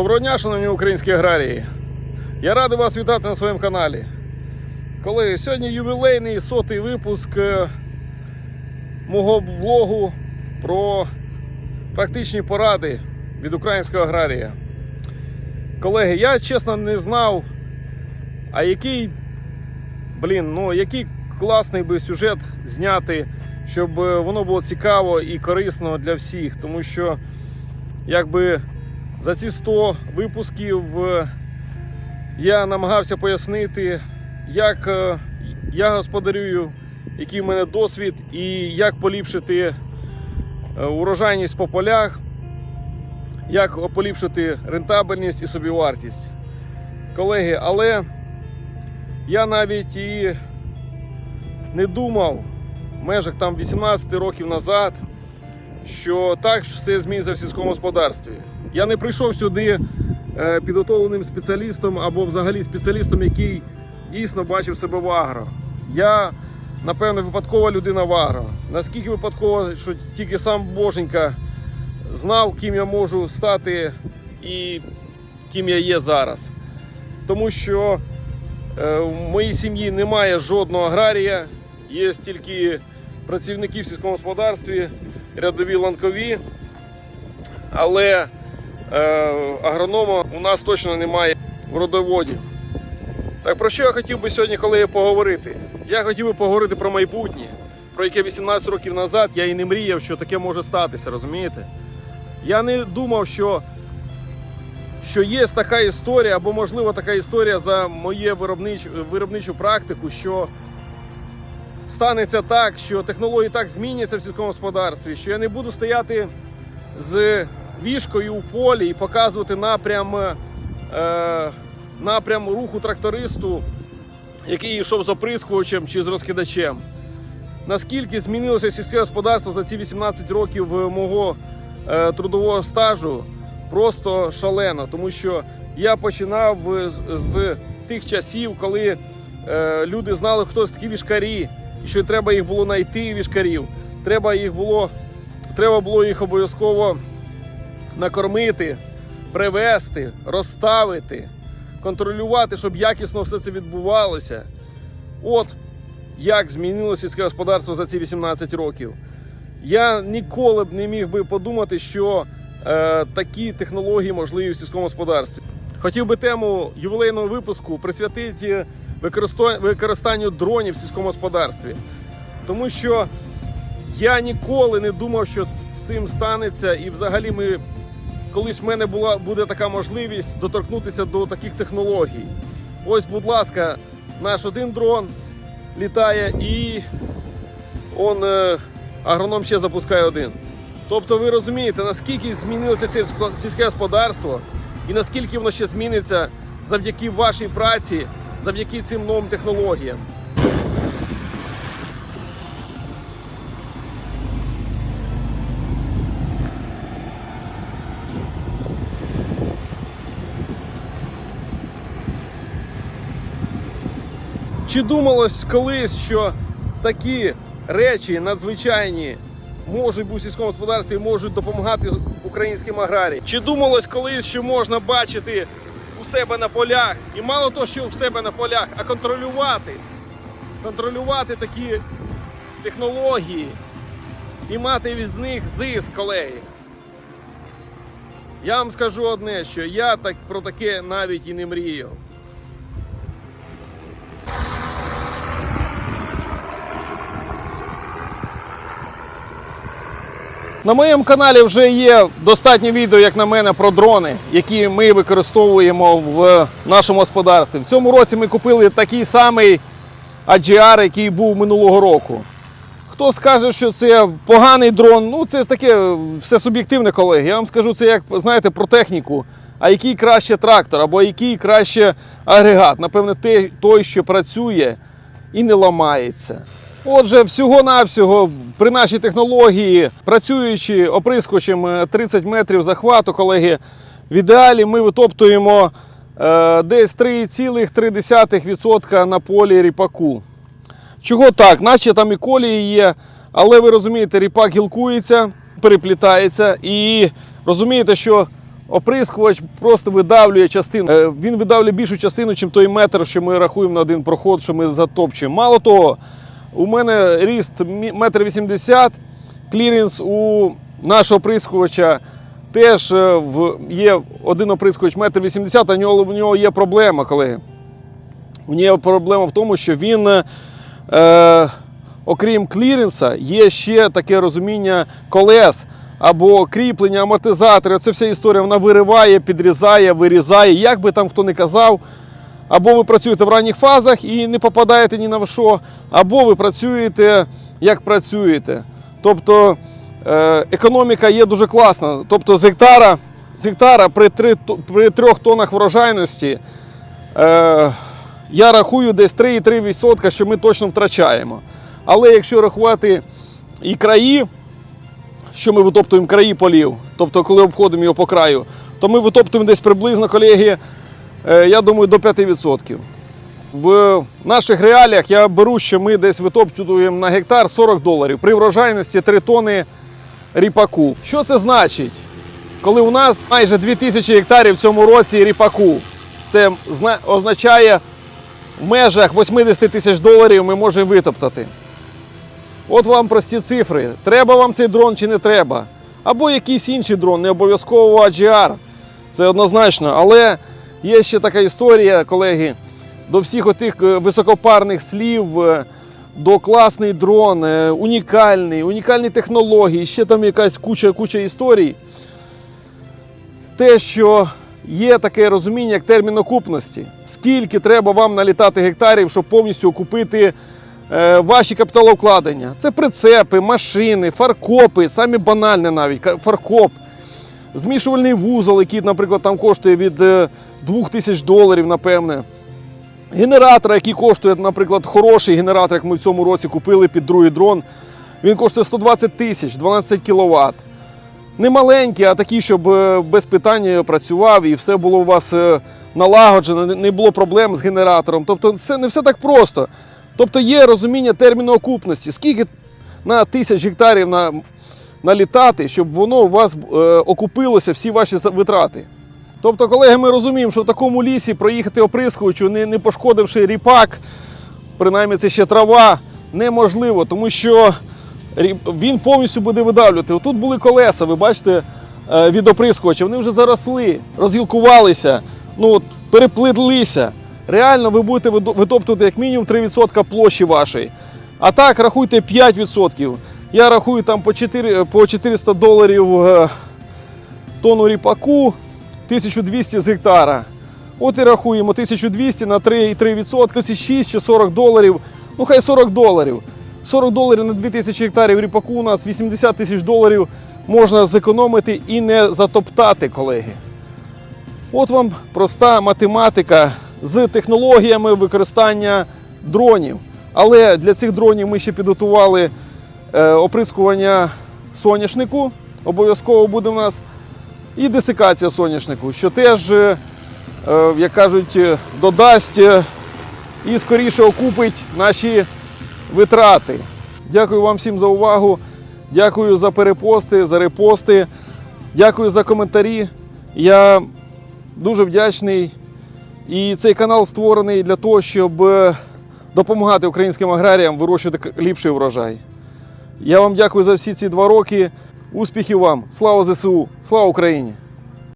Доброго дня, шановні українські аграрії. Я радий вас вітати на своєму каналі. Колеги, сьогодні ювілейний сотий випуск е, мого влогу про практичні поради від українського аграрія. Колеги, я чесно не знав, а який, блін, ну який класний би сюжет зняти, щоб е, воно було цікаво і корисно для всіх. Тому що, якби за ці 100 випусків е, я намагався пояснити, як е, я господарюю, який в мене досвід і як поліпшити е, урожайність по полях, як поліпшити рентабельність і собівартість. Колеги, але я навіть і не думав в межах там 18 років назад, що так все зміниться в сільському господарстві. Я не прийшов сюди е, підготовленим спеціалістом або взагалі спеціалістом, який дійсно бачив себе в агро. Я, напевно, випадкова людина в агро. Наскільки випадково, що тільки сам Боженька знав, ким я можу стати і ким я є зараз. Тому що е, в моїй сім'ї немає жодного аграрія, є тільки працівники в сільському господарстві, рядові ланкові. Але е, агронома у нас точно немає в родоводі. Так про що я хотів би сьогодні, колеги, поговорити? Я хотів би поговорити про майбутнє, про яке 18 років назад я і не мріяв, що таке може статися, розумієте? Я не думав, що, що є така історія, або можливо така історія за моє виробнич, виробничу практику, що станеться так, що технології так зміняться в сільському господарстві, що я не буду стояти з вішкою у полі і показувати напрям, е, напрям руху трактористу, який йшов з оприскувачем чи з розкидачем. Наскільки змінилося сільське господарство за ці 18 років е, мого е, трудового стажу, просто шалено. Тому що я починав з, з тих часів, коли е, люди знали, хто такі вішкарі, і що треба їх було знайти вішкарів. Треба їх було, треба було їх обов'язково накормити, привезти, розставити, контролювати, щоб якісно все це відбувалося. От як змінилося сільське господарство за ці 18 років. Я ніколи б не міг би подумати, що е, такі технології можливі в сільському господарстві. Хотів би тему ювілейного випуску присвятити використанню дронів в сільському господарстві. Тому що я ніколи не думав, що з цим станеться, і взагалі ми колись в мене була буде така можливість доторкнутися до таких технологій. Ось, будь ласка, наш один дрон літає і он е, агроном ще запускає один. Тобто ви розумієте, наскільки змінилося сільське господарство і наскільки воно ще зміниться завдяки вашій праці, завдяки цим новим технологіям. Чи думалось колись, що такі речі надзвичайні можуть бути в сільському господарстві можуть допомагати українським аграріям? Чи думалось колись, що можна бачити у себе на полях, і мало того, що у себе на полях, а контролювати, контролювати такі технології і мати від них зиск, колеги? Я вам скажу одне, що я так про таке навіть і не мріяв. На моєму каналі вже є достатньо відео, як на мене, про дрони, які ми використовуємо в нашому господарстві. В цьому році ми купили такий самий AGR, який був минулого року. Хто скаже, що це поганий дрон, ну це таке все суб'єктивне, колеги. Я вам скажу це як знаєте про техніку. А який краще трактор, або який краще агрегат. Напевне, той, що працює і не ламається. Отже, всього-навсього при нашій технології, працюючи оприскувачем е, 30 метрів захвату, колеги, в ідеалі ми витоптуємо е, десь 3,3% на полі ріпаку. Чого так? Наче там і колії є, але ви розумієте, ріпак гілкується, переплітається і розумієте, що оприскувач просто видавлює частину. Е, Він видавлює більшу частину, ніж той метр, що ми рахуємо на один проход, що ми затопчуємо. Мало того, у мене ріст мі- метр вісімдесят, кліренс у нашого оприскувача теж е, в, є один оприскувач метр вісімдесят, а у нього, у нього є проблема, колеги. У нього проблема в тому, що він, е, е, окрім кліренса, є ще таке розуміння колес або кріплення, амортизатори. Це вся історія вона вириває, підрізає, вирізає. Як би там хто не казав, або ви працюєте в ранніх фазах і не попадаєте ні на що, або ви працюєте як працюєте. Тобто е, економіка є дуже класна. Тобто з гектара, з гектара при, 3, при 3 тоннах врожайності. Е, я рахую десь 3,3%, що ми точно втрачаємо. Але якщо рахувати і краї, що ми витоптуємо краї полів, тобто коли обходимо його по краю, то ми витоптуємо десь приблизно, колеги, я думаю, до 5%. В наших реаліях я беру, що ми десь витоптуємо на гектар 40 доларів при врожайності 3 тони ріпаку. Що це значить? Коли у нас майже 2000 гектарів в цьому році ріпаку, це означає в межах 80 тисяч доларів ми можемо витоптати. От вам прості цифри. Треба вам цей дрон чи не треба. Або якийсь інший дрон, не обов'язково AGR. Це однозначно. Але є ще така історія, колеги, до всіх отих е, високопарних слів, е, до класний дрон, е, унікальний, унікальні технології, ще там якась куча, куча історій. Те, що є таке розуміння, як термін окупності. Скільки треба вам налітати гектарів, щоб повністю окупити ваші капіталовкладення. Це прицепи, машини, фаркопи, самі банальне навіть фаркоп, змішувальний вузол, який, наприклад, там коштує від е, 2000 доларів, напевне. Генератор, який коштує, наприклад, хороший генератор, як ми в цьому році купили під другий дрон, він коштує 120 тисяч, 12 кВт. Не маленький, а такий, щоб е, без питань працював і все було у вас е, налагоджено, не було проблем з генератором. Тобто це не все так просто. Тобто є розуміння терміну окупності, скільки на тисяч гектарів на, налітати, щоб воно у вас е, окупилося всі ваші витрати. Тобто, колеги, ми розуміємо, що в такому лісі проїхати оприскувачу, не, не пошкодивши ріпак, принаймні це ще трава, неможливо, тому що він повністю буде видавлювати. Отут були колеса, ви бачите, е, від оприскувача, вони вже заросли, розгілкувалися, ну, от. Реально ви будете витоптувати як мінімум 3% площі вашої. А так рахуйте 5%. Я рахую там по, 4, по 400 доларів е, тонну ріпаку, 1200 з гектара. От і рахуємо 1200 на 3,3%, це 6 чи 40 доларів. Ну хай 40 доларів. 40 доларів на 2000 гектарів ріпаку у нас 80 тисяч доларів можна зекономити і не затоптати, колеги. От вам проста математика з технологіями використання дронів. Але для цих дронів ми ще підготували оприскування соняшнику. Обов'язково буде в нас і десикація соняшнику, що теж, е, е, як кажуть, е, додасть е, і скоріше окупить наші витрати. Дякую вам всім за увагу. Дякую за перепости, за репости. Дякую за коментарі. Я дуже вдячний. І цей канал створений для того, щоб е, допомагати українським аграріям вирощувати ліпший врожай. Я вам дякую за всі ці два роки. Успіхів вам! Слава ЗСУ! Слава Україні!